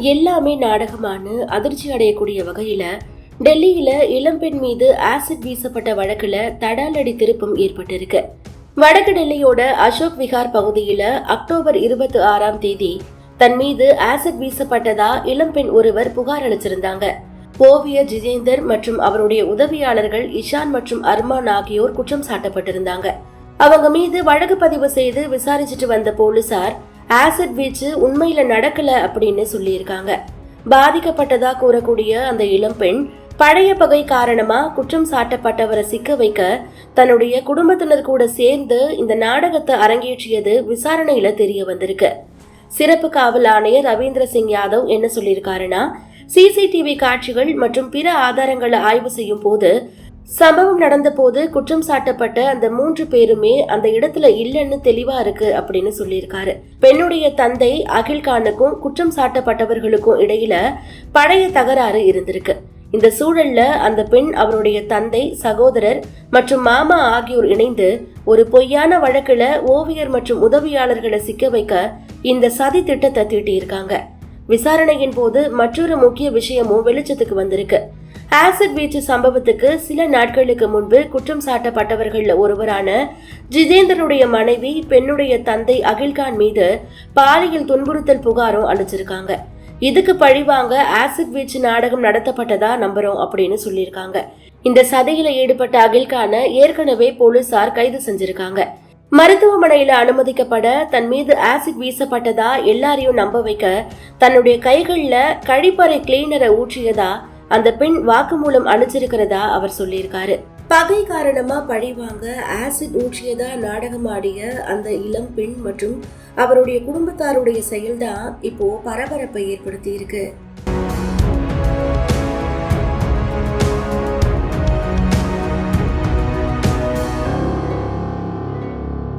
எல்லாமே நாடகமானு அதிர்ச்சி அடையக்கூடிய வகையில டெல்லியில இளம்பெண் மீது ஆசிட் வீசப்பட்ட வழக்குல தடாலடி திருப்பம் ஏற்பட்டிருக்கு. வடக்கு டெல்லியோட அசோக் விகார் பகுதியில அக்டோபர் இருபத்தி ஆறாம் தேதி தன் மீது ஆசிட் வீசப்பட்டதா இளம்பெண் ஒருவர் புகார் அளிச்சிருந்தாங்க. ஓவியர் ஜிதேந்தர் மற்றும் அவருடைய உதவியாளர்கள் இஷான் மற்றும் அர்மான் ஆகியோர் குற்றம் சாட்டப்பட்டிருந்தாங்க. அவங்க மீது வழக்கு பதிவு செய்து விசாரிச்சுட்டு வந்த போலீசார் ஆசிட் வீச்சு உண்மையில நடக்கல அப்படின்னு சொல்லியிருக்காங்க. பாதிக்கப்பட்டதா கூறக்கூடிய அந்த இளம்பெண் பழைய பகை காரணமா குற்றம் சாட்டப்பட்டவரை சிக்க வைக்க தன்னுடைய குடும்பத்தினர் கூட சேர்ந்து இந்த நாடகத்தை அரங்கேற்றியது விசாரணையில தெரிய வந்திருக்கு. சிறப்பு காவல் ஆணையர் ரவீந்திர சிங் யாதவ் என்ன சொல்லியிருக்காருன்னா சிசிடிவி காட்சிகள் மற்றும் பிற ஆதாரங்களை ஆய்வு செய்யும் போது சம்பவம் நடந்த போது குற்றம் சாட்டப்பட்ட அந்த மூன்று பேருமே அந்த இடத்துல இல்லைன்னு தெளிவா இருக்கு அப்படின்னு சொல்லியிருக்காரு. பெண்ணுடைய தந்தை அகில்கானுக்கும் குற்றம் சாட்டப்பட்டவர்களுக்கும் இடையில பழைய தகராறு இருந்திருக்கு. இந்த சூழல்ல அந்த பெண் அவருடைய தந்தை சகோதரர் மற்றும் மாமா ஆகியோர் இணைந்து ஒரு பொய்யான வழக்குல ஓவியர் மற்றும் உதவியாளர்களை சிக்க வைக்க இந்த சதி திட்டத்தை தீட்டியிருக்காங்க. விசாரணையின் போது மற்றொரு முக்கிய விஷயமும் வெளிச்சத்துக்கு வந்திருக்கு. ஆசிட் வீச்சு சம்பவத்துக்கு சில நாட்களுக்கு முன்பு குற்றம் சாட்டப்பட்டவர்கள் ஒருவரான ஜிதேந்திரனுடைய மனைவி பெண்ணுடைய தந்தை அகில்கான் மீது பாலியல் துன்புறுத்தல் புகாரும் அளிச்சிருக்காங்க. இதுக்கு பழிவாங்க ஆசிட் வீச்சு நாடகம் நடத்தப்பட்டதா நம்புறோம் அப்படின்னு சொல்லியிருக்காங்க. இந்த சதையில ஈடுபட்ட அகில்கான ஏற்கனவே போலீசார் கைது செஞ்சிருக்காங்க. மருத்துவமனையில அனுமதிக்கப்பட தன் மீது ஆசிட் வீசப்பட்டதா எல்லாரையும் நம்ப வைக்க தன்னுடைய கைகள்ல கழிப்பறை கிளீனரை ஊற்றியதா அந்த பெண் வாக்குமூலம் அளிச்சிருக்கிறதா அவர் சொல்லியிருக்காரு. பகை காரணமா பழிவாங்க ஆசிட் ஊற்றியதா நாடகமாடிய அந்த இளம் பெண் மற்றும் அவருடைய குடும்பத்தாருடைய செயல்தான் இப்போ பரபரப்பை ஏற்படுத்தி இருக்கு